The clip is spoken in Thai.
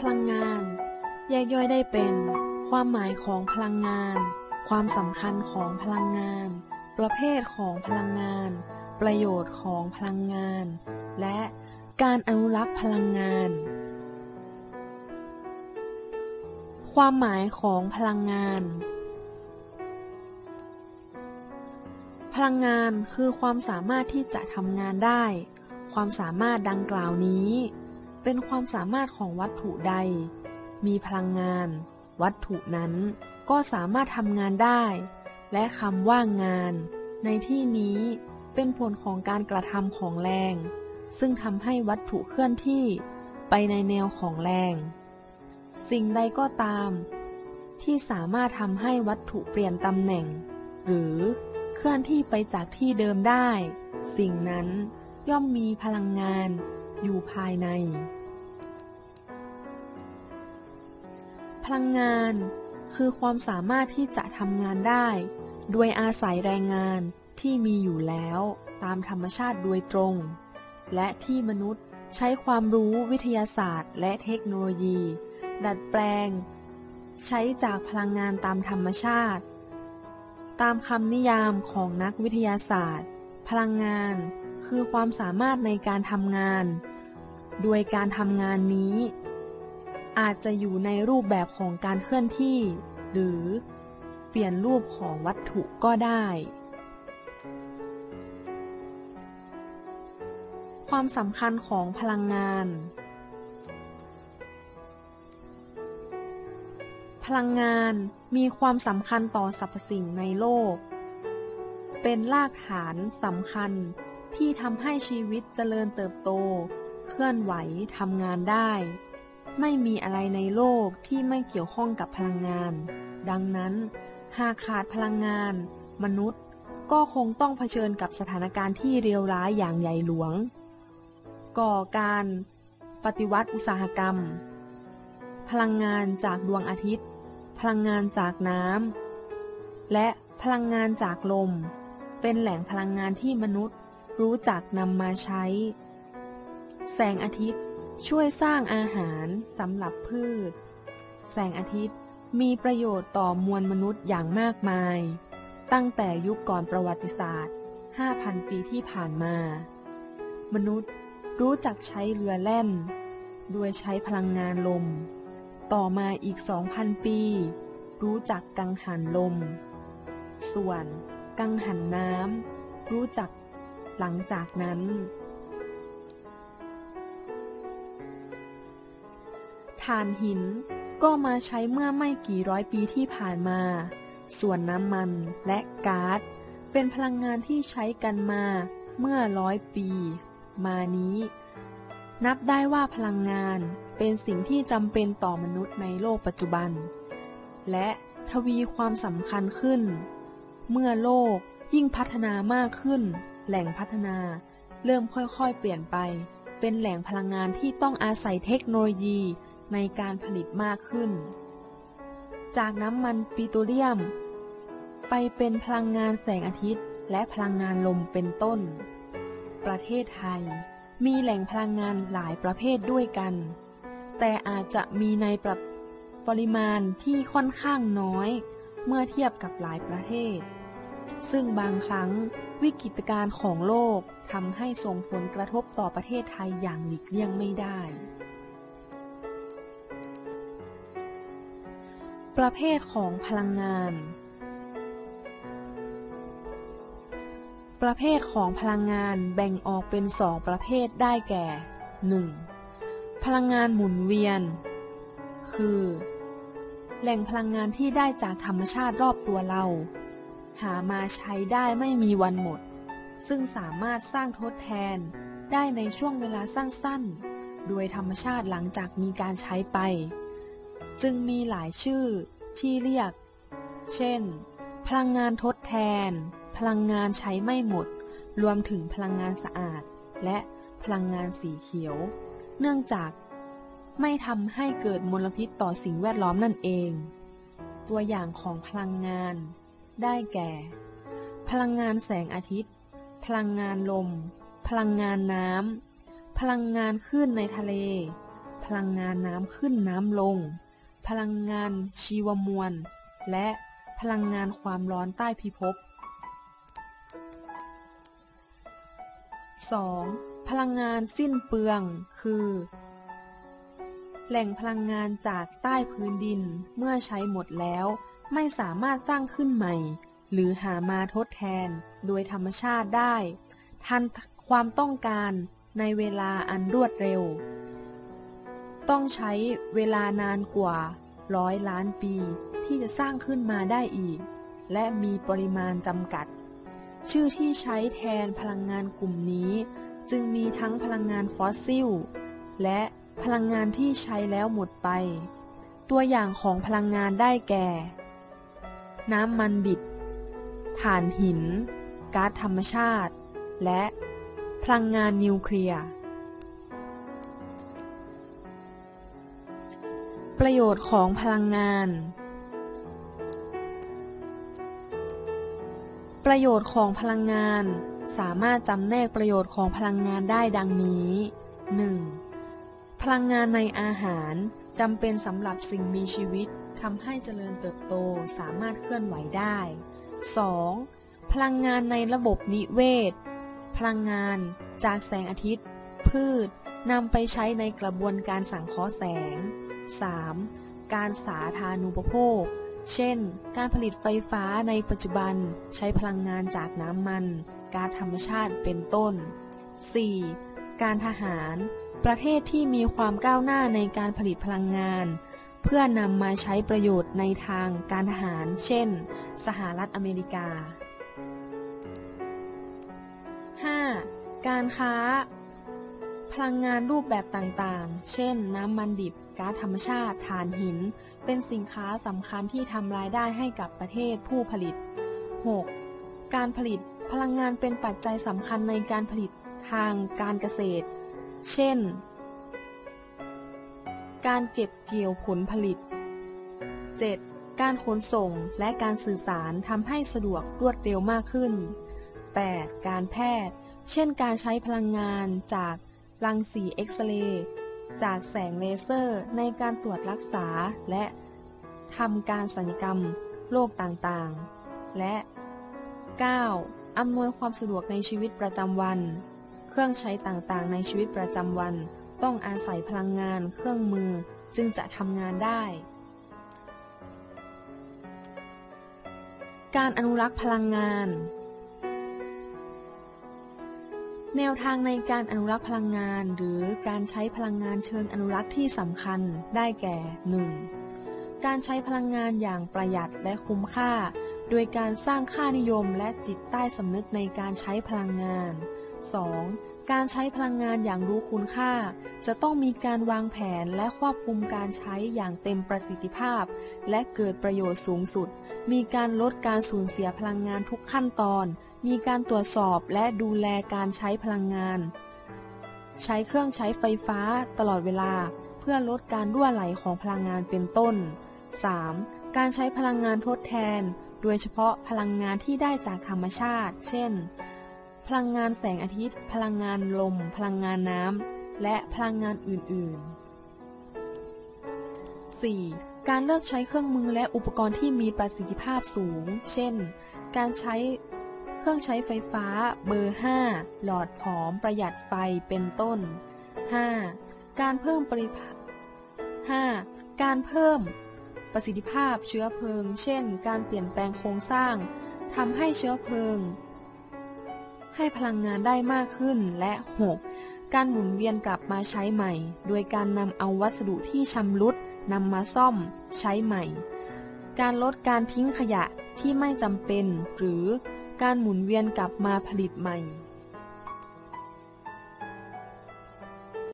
พลังงาน แยกย่อยได้เป็น ความหมายของพลังงาน ความสำคัญของพลังงาน ประเภทของพลังงาน ประโยชน์ของพลังงาน และการอนุรักษ์พลังงาน ความหมายของพลังงาน พลังงานคือความสามารถที่จะทำงานได้ ความสามารถดังกล่าวนี้ เป็นความสามารถของวัตถุใด มีพลังงาน วัตถุนั้นก็สามารถทำงานได้ และคำว่างาน ในที่นี้เป็นผลของการกระทำของแรง ซึ่งทำให้วัตถุเคลื่อนที่ไปในแนวของแรง สิ่งใดก็ตาม ที่สามารถทำให้วัตถุเปลี่ยนตำแหน่ง หรือเคลื่อนที่ไปจากที่เดิมได้ สิ่งนั้นย่อมมีพลังงาน อยู่ภายใน พลังงานคือความสามารถที่จะทำงานได้ โดยอาศัยแรงงานที่มีอยู่แล้วตามธรรมชาติโดยตรง และที่มนุษย์ใช้ความรู้วิทยาศาสตร์ และเทคโนโลยี ดัดแปลง ใช้จากพลังงานตามธรรมชาติ ตามคำนิยามของนักวิทยาศาสตร์ พลังงานคือความสามารถในการทำงาน โดยการทำงานนี้ อาจจะอยู่ในรูปแบบของการเคลื่อนที่ หรือเปลี่ยนรูปของวัตถุก็ได้ ความสำคัญของพลังงาน พลังงานมีความสำคัญต่อสรรพสิ่งในโลก เป็นรากฐานสำคัญที่ทำให้ชีวิตเจริญเติบโต เคลื่อนไหวทำงานได้ ไม่มีอะไรในโลกที่ไม่เกี่ยวข้องกับพลังงาน ดังนั้น หากขาดพลังงาน มนุษย์ก็คงต้องเผชิญกับสถานการณ์ที่เลวร้ายอย่างใหญ่หลวง ก่อการปฏิวัติอุตสาหกรรม พลังงานจากดวงอาทิตย์ พลังงานจากน้ำและพลังงานจากลม เป็นแหล่งพลังงานที่มนุษย์รู้จักนำมาใช้ แสงอาทิตย์ช่วยสร้างอาหารสำหรับพืช แสงอาทิตย์มีประโยชน์ต่อมวลมนุษย์อย่างมากมาย ตั้งแต่ยุคก่อนประวัติศาสตร์ 5,000 ปีที่ผ่านมา มนุษย์รู้จักใช้เรือแล่น โดยใช้พลังงานลม ต่อมาอีก 2,000 ปี รู้จักกังหันลม ส่วนกังหันน้ำรู้จักหลังจากนั้น ถ่านหินก็มาใช้เมื่อไม่กี่ร้อยปีที่ผ่านมา ส่วนน้ำมันและก๊าซเป็นพลังงานที่ใช้กันมาเมื่อร้อยปี มานี้ นับได้ว่าพลังงานเป็นสิ่งที่จำเป็นต่อมนุษย์ในโลกปัจจุบัน และทวีความสำคัญขึ้น เมื่อโลกยิ่งพัฒนามากขึ้น แหล่งพัฒนา เริ่มค่อยๆเปลี่ยนไป เป็นแหล่งพลังงานที่ต้องอาศัยเทคโนโลยี ในการผลิตมากขึ้น จากน้ำมันปิโตรเลียม ไปเป็นพลังงานแสงอาทิตย์ และพลังงานลมเป็นต้น ประเทศไทย มีแหล่งพลังงานหลายประเภทด้วยกัน แต่อาจจะมีในปปริมาณที่ค่อนข้างน้อย เมื่อเทียบกับหลายประเทศ ซึ่งบางครั้งวิกฤตการณ์ของโลกทำให้ส่งผลกระทบต่อประเทศไทยอย่างหลีกเลี่ยงไม่ได้ ประเภทของพลังงาน ประเภทของพลังงานแบ่งออกเป็นสองประเภทได้แก่ 1. พลังงานหมุนเวียน คือ แหล่งพลังงานที่ได้จากธรรมชาติรอบตัวเรา หามาใช้ได้ไม่มีวันหมด ซึ่งสามารถสร้างทดแทนได้ในช่วงเวลาสั้นๆ โดยธรรมชาติหลังจากมีการใช้ไป จึงมีหลายชื่อ ที่เรียก เช่น พลังงานทดแทน พลังงานใช้ไม่หมด รวมถึงพลังงานสะอาด และพลังงานสีเขียว เนื่องจากไม่ทำให้เกิดมลพิษต่อสิ่งแวดล้อมนั่นเอง ตัวอย่างของพลังงาน ได้แก่ พลังงานแสงอาทิตย์ พลังงานลม พลังงานน้ำพลังงานคลื่นในทะเล พลังงานน้ำขึ้นน้ำลง พลังงานชีวมวล และพลังงานความร้อนใต้พิภพ 2. พลังงานสิ้นเปลือง คือ แหล่งพลังงานจากใต้พื้นดินเมื่อใช้หมดแล้ว ไม่สามารถสร้างขึ้นใหม่ หรือหามาทดแทนโดยธรรมชาติได้ ทันความต้องการในเวลาอันรวดเร็ว ต้องใช้เวลานานกว่าร้อยล้านปีที่จะสร้างขึ้นมาได้อีก และมีปริมาณจำกัด ชื่อที่ใช้แทนพลังงานกลุ่มนี้ จึงมีทั้งพลังงานฟอสซิล และพลังงานที่ใช้แล้วหมดไป ตัวอย่างของพลังงานได้แก่ น้ำมันดิบ ถ่านหิน ก๊าซธรรมชาติ และพลังงานนิวเคลียร์ ประโยชน์ของพลังงาน ประโยชน์ของพลังงาน สามารถจำแนกประโยชน์ของพลังงานได้ดังนี้ 1. พลังงานในอาหารจำเป็นสำหรับสิ่งมีชีวิตทำให้เจริญเติบโตสามารถเคลื่อนไหวได้ 2. พลังงานในระบบนิเวศ พลังงานจากแสงอาทิตย์ พืชนำไปใช้ในกระบวนการสังเคราะห์แสง 3. การสาธารณูปโภค เช่น การผลิตไฟฟ้าในปัจจุบันใช้พลังงานจากน้ำมัน กาซธรรมชาติเป็นต้น 4. การทหาร ประเทศที่มีความก้าวหน้าในการผลิตพลังงาน เพื่อนำมาใช้ประโยชน์ในทางการทหาร เช่น สหรัฐอเมริกา 5. การค้า พลังงานรูปแบบต่างๆ เช่นน้ำมันดิบ ก๊าซธรรมชาติถ่านหิน เป็นสินค้าสำคัญที่ทำรายได้ให้กับประเทศผู้ผลิต 6. การผลิตพลังงานเป็นปัจจัยสำคัญในการผลิตทางการเกษตร เช่น การเก็บเกี่ยวผลผลิต 7. การขนส่งและการสื่อสารทำให้สะดวกรวดเร็วมากขึ้น 8. การแพทย์ เช่นการใช้พลังงานจากรังสีเอ็กซเรย์ จากแสงเลเซอร์ในการตรวจรักษาและทำการสัญญกรรมโรคต่างๆ และ 9. อำนวยความสะดวกในชีวิตประจำวัน เครื่องใช้ต่างๆ ในชีวิตประจำวัน ต้องอาศัยพลังงานเครื่องมือจึงจะทำงานได้ การอนุรักษ์พลังงาน แนวทางในการอนุรักษ์พลังงาน หรือการใช้พลังงานเชิงอนุรักษ์ที่สำคัญได้แก่ 1. การใช้พลังงานอย่างประหยัดและคุ้มค่า โดยการสร้างค่านิยมและจิตใต้สำนึกในการใช้พลังงาน 2. การใช้พลังงานอย่างรู้คุณค่า จะต้องมีการวางแผนและควบคุมการใช้อย่างเต็มประสิทธิภาพ และเกิดประโยชน์สูงสุด มีการลดการสูญเสียพลังงานทุกขั้นตอน มีการตรวจสอบและดูแลการใช้พลังงาน ใช้เครื่องใช้ไฟฟ้าตลอดเวลา เพื่อลดการรั่วไหลของพลังงานเป็นต้น 3. การใช้พลังงานทดแทน โดยเฉพาะพลังงานที่ได้จากธรรมชาติ เช่น พลังงานแสงอาทิตย์ พลังงานลม พลังงานน้ำ และพลังงานอื่น ๆ 4. การเลิกใช้เครื่องมือและอุปกรณ์ที่มีประสิทธิภาพสูง เช่น การใช้ เครื่องใช้ไฟฟ้าเบอร์ 5 หลอดผอมประหยัดไฟเป็นต้น 5. การเพิ่มปริภา 5. การเพิ่มประสิทธิภาพเชื้อเพลิง เช่น การเปลี่ยนแปลงโครงสร้างทำให้เชื้อเพลิง ให้พลังงานได้มากขึ้นและ 6. การหมุนเวียนกลับมาใช้ใหม่ โดยการนำเอาวัสดุที่ชำรุดนำมาซ่อมใช้ใหม่ การลดการทิ้งขยะที่ไม่จำเป็นหรือ การหมุนเวียนกลับมาผลิตใหม่